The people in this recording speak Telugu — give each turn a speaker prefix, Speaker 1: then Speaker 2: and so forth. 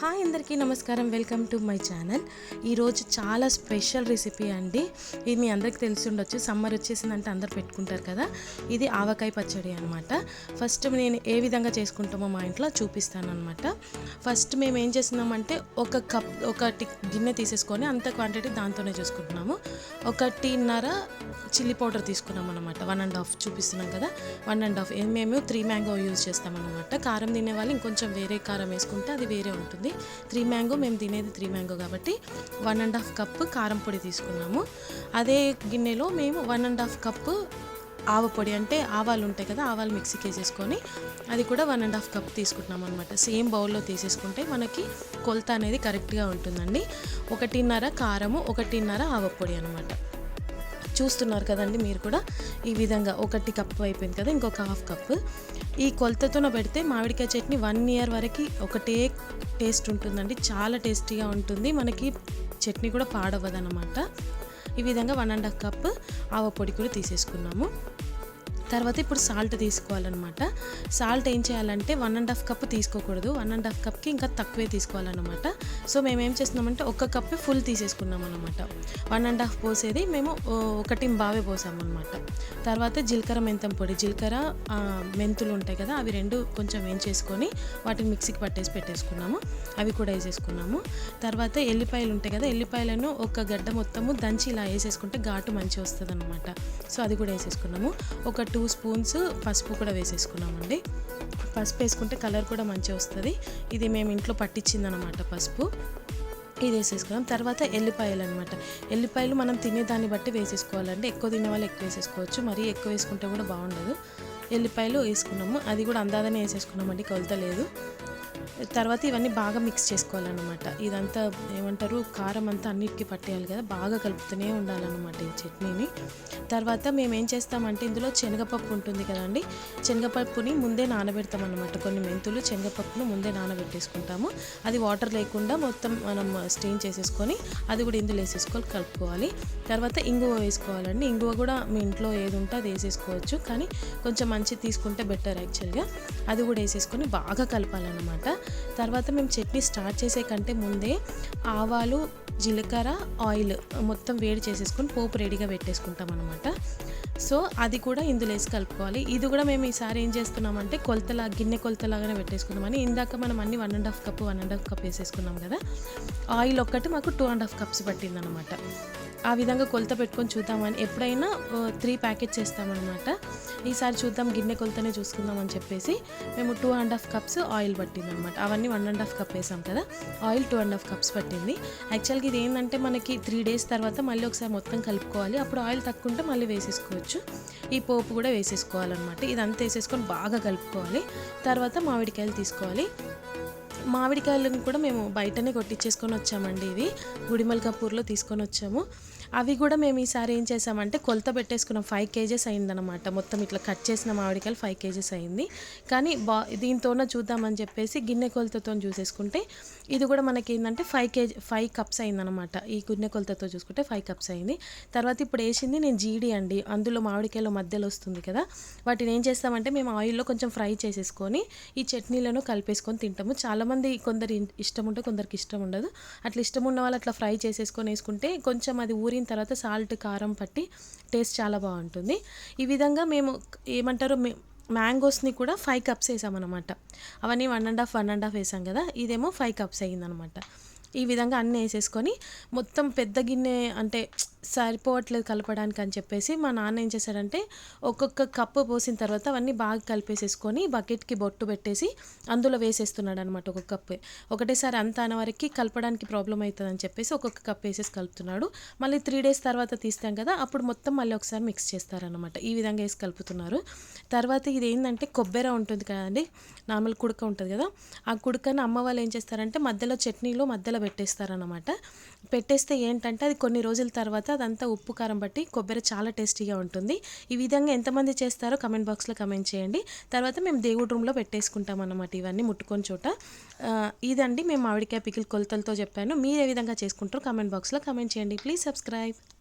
Speaker 1: హాయ్ అందరికీ నమస్కారం. Welcome to my channel. ఈరోజు చాలా స్పెషల్ రెసిపీ అండి. ఇది మీ అందరికీ తెలిసి ఉండొచ్చు. సమ్మర్ వచ్చేసిందంటే అందరు పెట్టుకుంటారు కదా. ఇది ఆవకాయ పచ్చడి అనమాట ఫస్ట్ నేను ఏ విధంగా చేసుకుంటామో మా ఇంట్లో చూపిస్తాను అనమాట ఫస్ట్ మేము ఏం చేస్తున్నామంటే ఒక కప్ ఒకటి గిన్నె తీసేసుకొని అంత క్వాంటిటీ దాంతోనే చూసుకుంటున్నాము. ఒకటిన్నర చిల్లీ పౌడర్ తీసుకున్నాం అనమాట వన్ అండ్ హాఫ్ చూపిస్తున్నాం కదా. One and half. మేము త్రీ మ్యాంగో యూజ్ చేస్తామన్నమాట. కారం తినే వాళ్ళు ఇంకొంచెం వేరే కారం వేసుకుంటే అది వేరే ఉంటుంది. త్రీ మ్యాంగో మేము తినేది త్రీ మ్యాంగో కాబట్టి వన్ అండ్ హాఫ్ కప్పు కారం పొడి తీసుకున్నాము. అదే గిన్నెలో మేము వన్ అండ్ హాఫ్ కప్పు ఆవ పొడి అంటే ఆవాలు ఉంటాయి కదా ఆవాలు మిక్సీకి వేసేసుకొని అది కూడా వన్ అండ్ హాఫ్ కప్ తీసుకుంటున్నాం అనమాట సేమ్ బౌల్లో తీసేసుకుంటే మనకి కొలత అనేది కరెక్ట్గా ఉంటుందండి. ఒకటిన్నర కారము ఒకటిన్నర ఆవ పొడి అనమాట చూస్తున్నారు కదండి మీరు కూడా. ఈ విధంగా ఒకటి కప్పు అయిపోయింది కదా ఇంకొక హాఫ్ కప్ ఈ కొలతతోన పెడితే మామిడికాయ చట్నీ వన్ ఇయర్ వరకు ఒకటే టేస్ట్ ఉంటుందండి. చాలా టేస్టీగా ఉంటుంది. మనకి చట్నీ కూడా పాడవదనమాట ఈ విధంగా వన్ అండ్ హాఫ్ కప్ ఆవ పొడి కూడా తీసేసుకున్నాము. తర్వాత ఇప్పుడు సాల్ట్ తీసుకోవాలన్నమాట. సాల్ట్ ఏం చేయాలంటే వన్ అండ్ హాఫ్ కప్ తీసుకోకూడదు. వన్ అండ్ హాఫ్ కప్కి ఇంకా తక్కువే తీసుకోవాలన్నమాట. సో మేము ఏం చేస్తున్నామంటే ఒక కప్ ఫుల్ తీసేసుకున్నాం అనమాట వన్ అండ్ హాఫ్ పోసేది మేము ఒకటి బావే పోసామన్నమాట. తర్వాత జీలకర్ర మెంతం పొడి. జీలకర్ర మెంతులు ఉంటాయి కదా అవి రెండు కొంచెం వేయించేసుకొని వాటిని మిక్సీకి పట్టేసి పెట్టేసుకున్నాము. అవి కూడా వేసేసుకున్నాము. తర్వాత ఎల్లిపాయలు ఉంటాయి కదా ఎల్లిపాయలను ఒక గడ్డ మొత్తము దంచి ఇలా వేసేసుకుంటే ఘాటు మంచిగా వస్తుంది అనమాట సో అది కూడా వేసేసుకున్నాము. ఒక టూ స్పూన్స్ పసుపు కూడా వేసేసుకున్నామండి. పసుపు వేసుకుంటే కలర్ కూడా మంచిగా వస్తుంది. ఇది మేము ఇంట్లో పట్టించిందనమాట పసుపు. ఇది వేసేసుకున్నాం. తర్వాత ఎల్లిపాయలు అనమాట ఎల్లిపాయలు మనం తినే దాన్ని బట్టి వేసేసుకోవాలండి. ఎక్కువ తినే వాళ్ళు ఎక్కువ వేసేసుకోవచ్చు. మరీ ఎక్కువ వేసుకుంటే కూడా బాగుండదు. ఎల్లిపాయలు వేసుకున్నాము. అది కూడా అందాదనే వేసేసుకున్నామండి. కొలత లేదు. తర్వాత ఇవన్నీ బాగా మిక్స్ చేసుకోవాలన్నమాట. ఇదంతా ఏమంటారు కారం అంతా అన్నిటికీ పట్టేయాలి కదా బాగా కలుపుతూనే ఉండాలన్నమాట ఈ చట్నీని. తర్వాత మేము ఏం చేస్తామంటే ఇందులో శనగపప్పు ఉంటుంది కదండి శనగపప్పుని ముందే నానబెడతాం అనమాట కొన్ని మెంతులు శనగపప్పును ముందే నానబెట్టేసుకుంటాము. అది వాటర్ లేకుండా మొత్తం మనం స్టీమ్ చేసేసుకొని అది కూడా ఇందులో వేసేసుకొని కలుపుకోవాలి. తర్వాత ఇంగువ వేసుకోవాలండి. ఇంగువ కూడా మీ ఇంట్లో ఏది ఉంటే అది వేసేసుకోవచ్చు కానీ కొంచెం మంచి తీసుకుంటే బెటర్ యాక్చువల్గా అది కూడా వేసేసుకొని బాగా కలపాలన్నమాట. తర్వాత మేము చట్నీ స్టార్ట్ చేసే కంటే ముందే ఆవాలు జీలకర్ర ఆయిల్ మొత్తం వేడి చేసేసుకొని పోపు రెడీగా పెట్టేసుకుంటాం అనమాట సో అది కూడా ఇందులో వేసి కలుపుకోవాలి. ఇది కూడా మేము ఈసారి ఏం చేస్తున్నామంటే కొలతలా గిన్నె కొలతలాగానే పెట్టేసుకున్నామని ఇందాక మనం అన్ని one and half cup one and half cup వేసేసుకున్నాం కదా. ఆయిల్ ఒక్కటి మాకు టూ అండ్ హాఫ్ కప్స్ పట్టిందనమాట ఆ విధంగా కొలత పెట్టుకొని చూద్దామని ఎప్పుడైనా త్రీ ప్యాకెట్స్ చేస్తామన్నమాట. ఈసారి చూద్దాం గిన్నె కొలతనే చూసుకుందాం అని చెప్పేసి మేము two and half cups oil పట్టింది అనమాట అవన్నీ వన్ అండ్ హాఫ్ కప్ వేసాం కదా oil two and half cups పట్టింది. యాక్చువల్గా ఇది ఏంటంటే మనకి త్రీ డేస్ తర్వాత మళ్ళీ ఒకసారి మొత్తం కలుపుకోవాలి. అప్పుడు ఆయిల్ తక్కువ ఉంటే మళ్ళీ వేసేసుకోవచ్చు. ఈ పోపు కూడా వేసేసుకోవాలన్నమాట. ఇదంతా వేసేసుకొని బాగా కలుపుకోవాలి. తర్వాత మామిడికాయలు తీసుకోవాలి. మామిడికాయలను కూడా మేము బయటనే కొట్టించేసుకొని వచ్చామండి ఇవి గుడిమల్కాపూర్లో తీసుకొని వచ్చాము. అవి కూడా మేము ఈసారి ఏం చేసామంటే కొలత పెట్టేసుకున్నాం. ఫైవ్ కేజెస్ అయిందనమాట మొత్తం ఇట్లా కట్ చేసిన మామిడికాయలు ఫైవ్ కేజెస్ అయింది. కానీ బా దీంతోనే చూద్దామని చెప్పేసి గిన్నె కొలతతో చూసేసుకుంటే ఇది కూడా మనకి ఏంటంటే ఫైవ్ కేజీ ఫైవ్ కప్స్ అయిందనమాట ఈ గిన్నె కొలతతో చూసుకుంటే ఫైవ్ కప్స్ అయింది. తర్వాత ఇప్పుడు వేసింది నేను జీడి అండి. అందులో మామిడికాయలు మధ్యలో వస్తుంది కదా. వాటిని ఏం చేస్తామంటే మేము ఆయిల్లో కొంచెం ఫ్రై చేసేసుకొని ఈ చట్నీలను కలిపేసుకొని తింటాము. చాలామంది కొందరు ఇష్టం ఉంటే కొందరికి ఇష్టం ఉండదు. అట్లా ఇష్టం ఉన్న వాళ్ళు అట్లా ఫ్రై చేసేసుకొని వేసుకుంటే కొంచెం అది ఊరి ఊరిన తర్వాత సాల్ట్ కారం పట్టి టేస్ట్ చాలా బాగుంటుంది. ఈ విధంగా మేము ఏమంటారు మ్యాంగోస్ని కూడా ఫైవ్ కప్స్ వేసామన్నమాట. అవన్నీ one and half one and half వేసాం కదా ఇదేమో ఫైవ్ కప్స్ అయ్యిందనమాట ఈ విధంగా అన్నీ వేసేసుకొని మొత్తం పెద్ద గిన్నె అంటే సరిపోవట్లేదు కలపడానికి అని చెప్పేసి మా నాన్న ఏం చేశాడంటే ఒక్కొక్క కప్పు పోసిన తర్వాత అవన్నీ బాగా కలిపేసేసుకొని బకెట్కి బొట్టు పెట్టేసి అందులో వేసేస్తున్నాడు అనమాట ఒక్కొక్క కప్పు. ఒకటేసారి అంత అనవరకు కలపడానికి ప్రాబ్లం అవుతుంది అని చెప్పేసి ఒక్కొక్క కప్ వేసేసి కలుపుతున్నాడు. మళ్ళీ త్రీ డేస్ తర్వాత తీస్తాం కదా అప్పుడు మొత్తం మళ్ళీ ఒకసారి మిక్స్ చేస్తారనమాట ఈ విధంగా వేసి కలుపుతున్నారు. తర్వాత ఇది ఏంటంటే కొబ్బరి ఉంటుంది కదండి నార్మల్ కుడక ఉంటుంది కదా ఆ కుడకని అమ్మ వాళ్ళు ఏం చేస్తారంటే మధ్యలో చట్నీలో మధ్యలో పెట్టేస్తారనమాట పెట్టేస్తే ఏంటంటే అది కొన్ని రోజుల తర్వాత అదంతా ఉప్పు కారం బట్టి కొబ్బరి చాలా టేస్టీగా ఉంటుంది. ఈ విధంగా ఎంతమంది చేస్తారో కమెంట్ బాక్స్లో కమెంట్ చేయండి. తర్వాత మేము దేవుడి రూమ్లో పెట్టేసుకుంటాం అన్నమాట ఇవన్నీ ముట్టుకొని చోట. ఇదండి. మేము మామిడికాయ పికిల్ కొలతలతో చెప్పాను. మీరు ఏ విధంగా చేసుకుంటారో కమెంట్ బాక్స్లో కమెంట్ చేయండి. Please subscribe.